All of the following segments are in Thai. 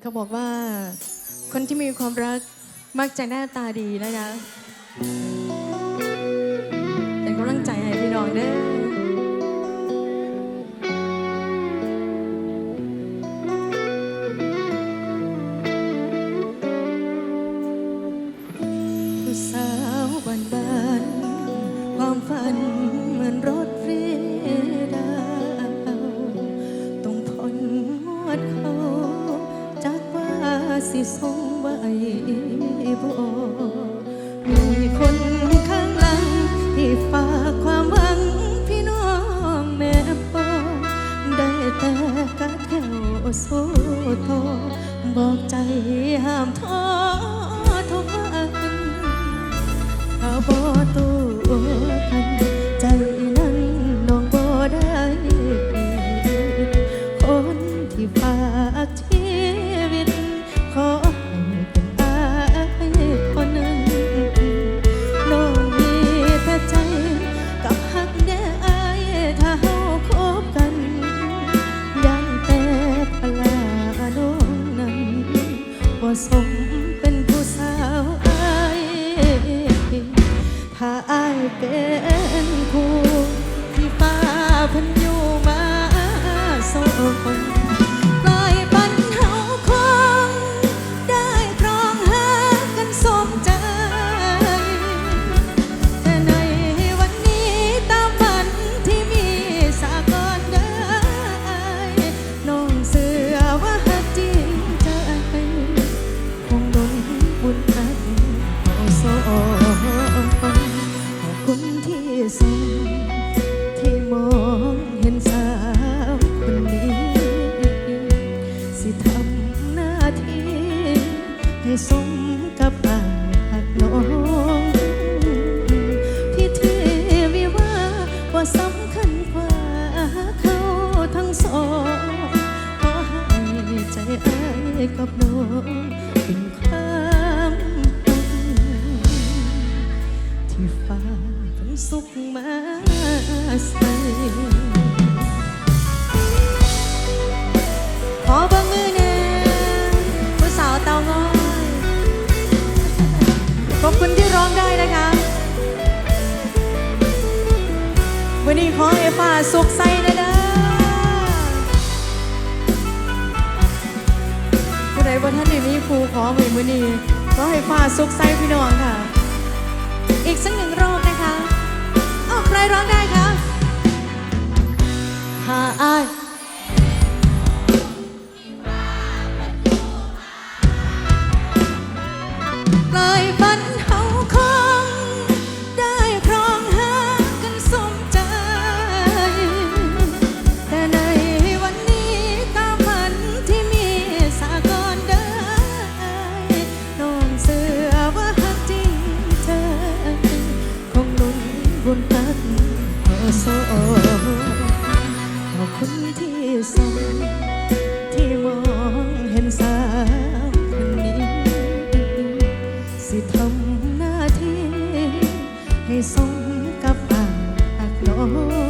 เขาบอกว่าคนที่มีความรักมักจะหน้าตาดีนะคะเป็นกำลังใจให้พี่น้องเด้อผู้สาวบ้านบานความฝันเหมือนรถฟรีดา สิส่งไว้บ่มีคนข้างหลัง ที่ฝากความหวังพี่น้องแม่ปอได้แต่กัดแถวโซโทบอกใจห้ามท้อ เป็นผู้ที่ฟ้าพัน ที่ให้สมกับอายหักน้อง ขอบคุณที่ร้องได้นะคะ วันนี้ขอให้ฟ้าสุขใสนะเด้อผู้ใดว่าท่านได้มีครูขอมือมือนี้ขอให้ฟ้าสุขใสพี่น้องค่ะ อีกสักหนึ่งรอบนะคะอ้าวใครร้องได้คะหาอาย ทำหน้าที่ให้สมกับปากน้องพิ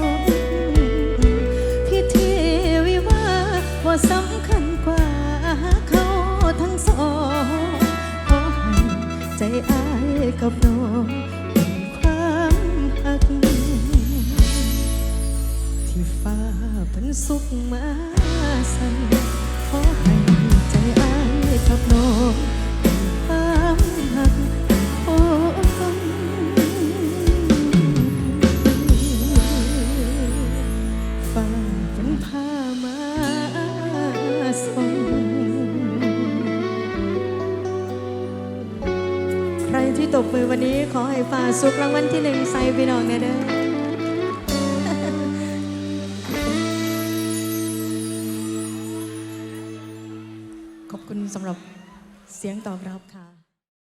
ที่ตบมือวันนี้ขอให้ฟ้าสุขรางวัลที่หนึ่งใส่พี่น้องแน่เด้อขอบคุณสำหรับเสียงตอบรับค่ะ